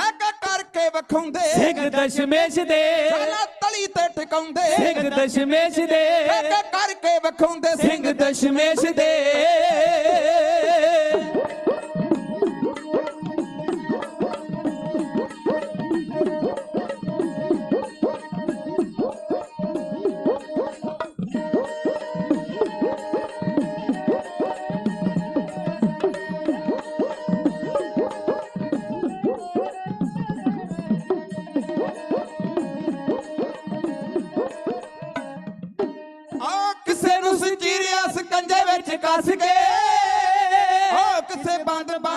ਕਹਿ ਕਰਕੇ ਵਿਖਾਉਂਦੇ। ਸਿੰਘ ਦਸ਼ਮੇਸ਼ ਦੇ। ਜਾਨਾ ਤਲੀ ਤੇ ਟਿਕਾਉਂਦੇ। ਸਿੰਘ ਦਸ਼ਮੇਸ਼ ਦੇ। ਕਹਿ ਕਰਕੇ ਵਿਖਾਉਂਦੇ। ਸਿੰਘ ਦਸ਼ਮੇਸ਼ ਦੇ।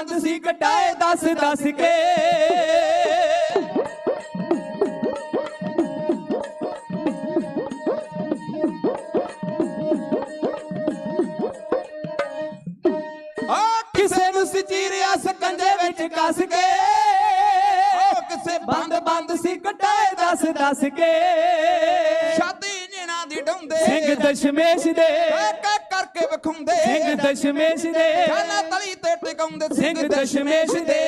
ਬੰਦ ਬੰਦ ਸੀ ਕਟਾਏ ਦੱਸ ਦੱਸ ਕੇ। ਆ ਕਿਸੇ ਨੂੰ ਸਚੀਰਿਆ ਸਕੰਜੇ ਵਿੱਚ ਕੱਸ ਕੇ। ਕਿਸੇ ਬੰਦ ਬੰਦ ਸੀ ਕਟਾਏ ਦੱਸ ਦੱਸ ਕੇ। ਛਾਤੀ ਨੈਣਾ ਦੀ ਡਾਉਂਦੇ ਸਿੰਘ ਦਸ਼ਮੇਸ਼ ਦੇ। ਕਰਕੇ ਵਿਖਾਉਂਦੇ ਸਿੰਘ ਦਸ਼ਮੇਸ਼ ਦੇ। ਜਾਨਾ ਤਲੀ ਤੇ ਟਿਕਾਉਂਦੇ ਸਿੰਘ ਦਸ਼ਮੇਸ਼ ਦੇ।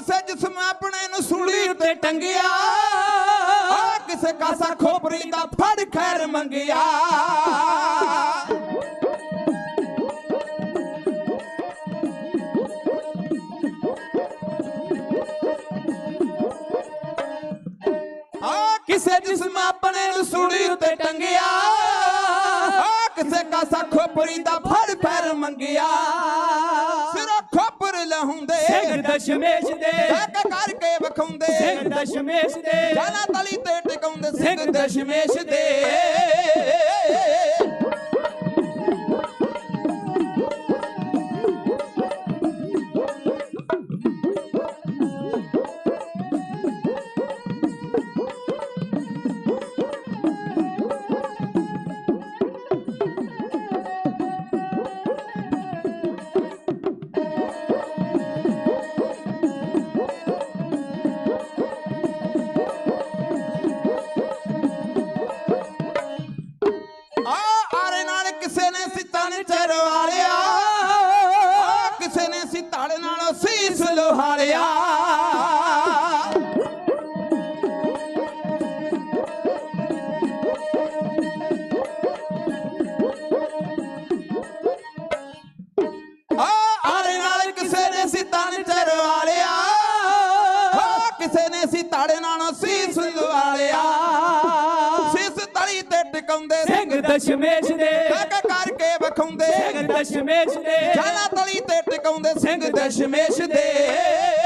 ਕਿਸੇ ਜਿਸਮ ਆਪਣੇ ਨੂੰ ਸੂਲੀ ਉੱਤੇ ਟੰਗਿਆ। ਆ ਕਿਸੇ ਕਾਸਾ ਖੋਪਰੀ ਦਾ ਫੜ ਖੈਰ ਮੰਗਿਆ। ਕਿਸੇ ਜਿਸਮ ਆਪਣੇ ਨੂੰ ਸੂਲੀ ਉੱਤੇ ਟੰਗਿਆ। ਆ ਕਿਸੇ ਕਾਸਾ ਖੋਪਰੀ ਦਾ ਫੜ ਖੈਰ ਮੰਗਿਆ। ਦਸ਼ਮੇਸ਼ ਦੇ। ਕਹਿ ਕਰਕੇ ਵਿਖਾਉਂਦੇ। ਸਿੰਘ ਦਸ਼ਮੇਸ਼ ਦੇ। ਜਾਨਾ ਤਲੀ ਤੇ ਟਿਕਾਉਂਦੇ ਸਿੰਘ ਦਸ਼ਮੇਸ਼ ਦੇ। ਕਿਸੇ ਨੇ ਸਿੱਤਾਂ ਨੇ ਚਰਵਾ ਲਿਆ ਆ ਕਿਸੇ ਨੇ ਸੀ ਧੜ ਨਾਲ ਸੀਸ ਲੋਹਾਲਿਆ। ਕਿਸੇ ਨੇ ਸੀ ਧੜ ਨਾਲ ਸੀਸ ਲਵਾਲਿਆ ਸੀਸ ਤਲੀ ਤੇ ਟਿਕਾਉਂਦੇ ਸਿੰਘ ਦਸ਼ਮੇਸ਼ ਦੇ ਵਿਖਾਉਂਦੇ ਸਿੰਘ ਦਸ਼ਮੇਸ਼ ਦੇ। ਜਾਨਾ ਤਲੀ ਤੇ ਟਿਕਾਉਂਦੇ ਸਿੰਘ ਦਸ਼ਮੇਸ਼ ਦੇ।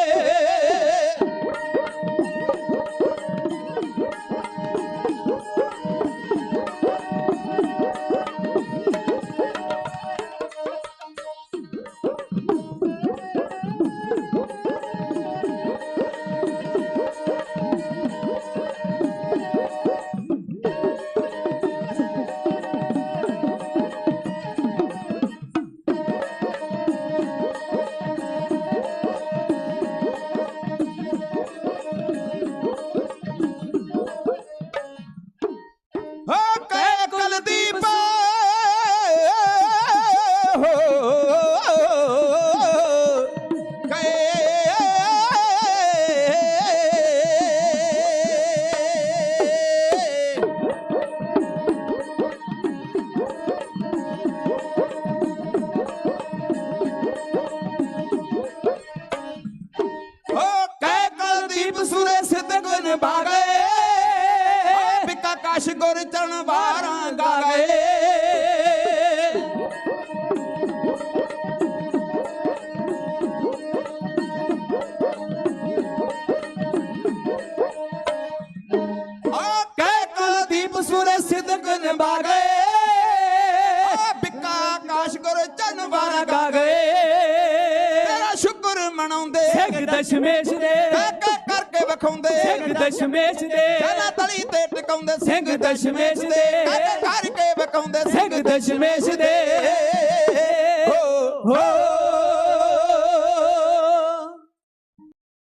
ਗੁਣ ਬਾਗੇ ਬਿਕਾ ਕਾਸ਼ ਗੁਰ ਚਣ ਵਾਰਾਂ ਗਾ ਗਏ ਕੁਲਦੀਪ ਸੁਰੇ ਸਿੱਧ ਗੁਣ ਬਾਗੇ ਗੁਰ ਚੰਨ ਬਾਰਾਂ ਬਾਰਾਂ ਗਾ ਗਏ ਤੇਰਾ ਸ਼ੁਕਰ ਮਨਾਉਂਦੇ ਦਸ਼ਮੇਸ਼ ਦੇ। ਵਿਖਾਉਂਦੇ ਸਿੰਘ ਦਸ਼ਮੇਸ਼ ਦੇ। ਜਨਾ ਤਲੀ ਤੇ ਟਿਕਾਉਂਦੇ ਸਿੰਘ ਦਸ਼ਮੇਸ਼ ਦੇ। ਕਾਕਾ ਕਰਕੇ ਵਿਖਾਉਂਦੇ ਸਿੰਘ ਦਸ਼ਮੇਸ਼ ਦੇ? ਹੋ ਹੋ